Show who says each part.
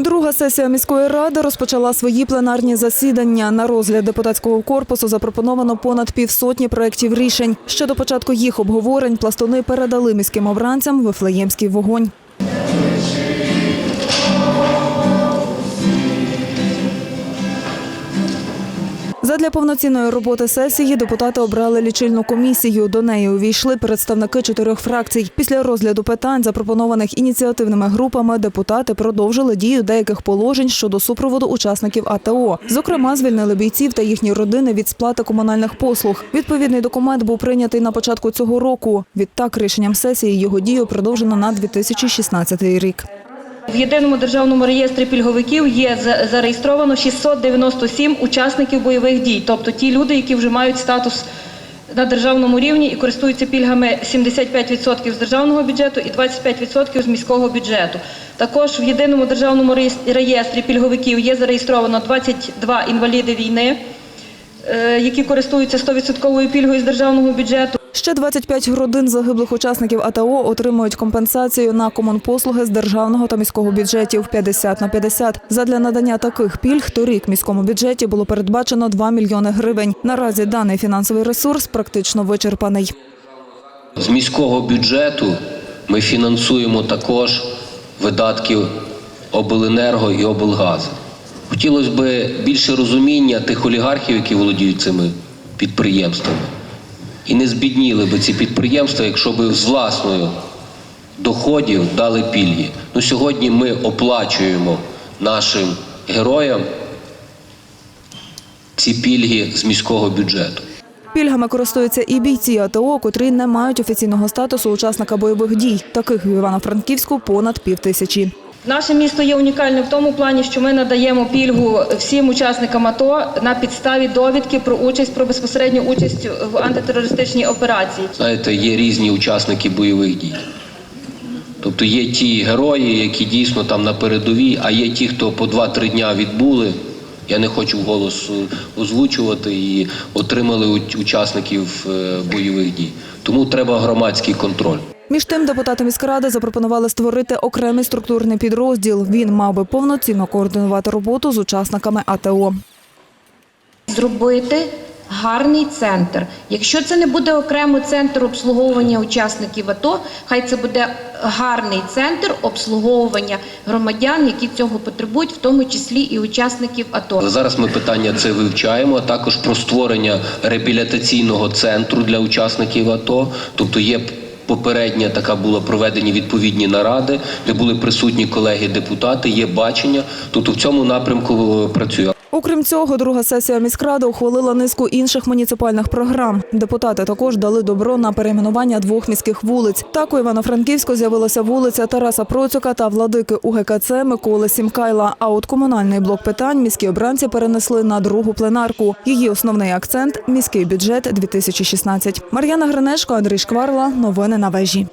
Speaker 1: Друга сесія міської ради розпочала свої пленарні засідання. На розгляд депутатського корпусу запропоновано понад півсотні проєктів рішень. Ще до початку їх обговорень пластуни передали міським обранцям вифлеємський вогонь. Задля повноцінної роботи сесії депутати обрали лічильну комісію. До неї увійшли представники чотирьох фракцій. Після розгляду питань, запропонованих ініціативними групами, депутати продовжили дію деяких положень щодо супроводу учасників АТО. Зокрема, звільнили бійців та їхні родини від сплати комунальних послуг. Відповідний документ був прийнятий на початку цього року. Відтак, рішенням сесії його дію продовжено на 2016 рік.
Speaker 2: В єдиному державному реєстрі пільговиків є зареєстровано 697 учасників бойових дій, тобто ті люди, які вже мають статус на державному рівні і користуються пільгами 75% з державного бюджету і 25% з міського бюджету. Також в єдиному державному реєстрі пільговиків є зареєстровано 22 інваліди війни, е, які користуються 100% пільгою з державного бюджету.
Speaker 1: Ще 25 родин загиблих учасників АТО отримують компенсацію на комунпослуги з державного та міського бюджетів 50 на 50. Задля надання таких пільг торік міському бюджеті було передбачено 2 мільйони гривень. Наразі даний фінансовий ресурс практично вичерпаний.
Speaker 3: З міського бюджету ми фінансуємо також видатки обленерго і облгазу. Хотілося б більше розуміння тих олігархів, які володіють цими підприємствами. І не збідніли би ці підприємства, якщо б з власної доходів дали пільги. Ну, сьогодні ми оплачуємо нашим героям ці пільги з міського бюджету.
Speaker 1: Пільгами користуються і бійці АТО, котрі не мають офіційного статусу учасника бойових дій. Таких в Івано-Франківську понад півтисячі.
Speaker 2: Наше місто є унікальним в тому плані, що ми надаємо пільгу всім учасникам АТО на підставі довідки про участь про безпосередню участь в антитерористичній операції.
Speaker 3: Знаєте, є різні учасники бойових дій. Тобто є ті герої, які дійсно там на передовій, а є ті, хто по 2-3 дня відбули. Я не хочу вголос е, озвучувати і отримали учасників е, бойових дій. Тому треба громадський контроль.
Speaker 1: Між тим, депутати міськради запропонували створити окремий структурний підрозділ. Він мав би повноцінно координувати роботу з учасниками АТО.
Speaker 4: зробити гарний центр. Якщо це не буде окремо центр обслуговування учасників АТО, хай це буде гарний центр обслуговування громадян, які цього потребують, в тому числі і учасників АТО.
Speaker 3: Зараз ми питання це вивчаємо, а також про створення реабілітаційного центру для учасників АТО. Тобто є попередня така була проведені відповідні наради, де були присутні колеги-депутати, є бачення. Тобто в цьому напрямку е, працює.
Speaker 1: Окрім цього, друга сесія міськради ухвалила низку інших муніципальних програм. Депутати також дали добро на перейменування двох міських вулиць. Так у Івано-Франківську з'явилася вулиця Тараса Процюка та владики УГКЦ Миколи Сімкайла. А от комунальний блок питань міські обранці перенесли на другу пленарку. Її основний акцент міський бюджет 2016. Мар'яна Гринешко, Андрій Шкварла. Новини на вежі.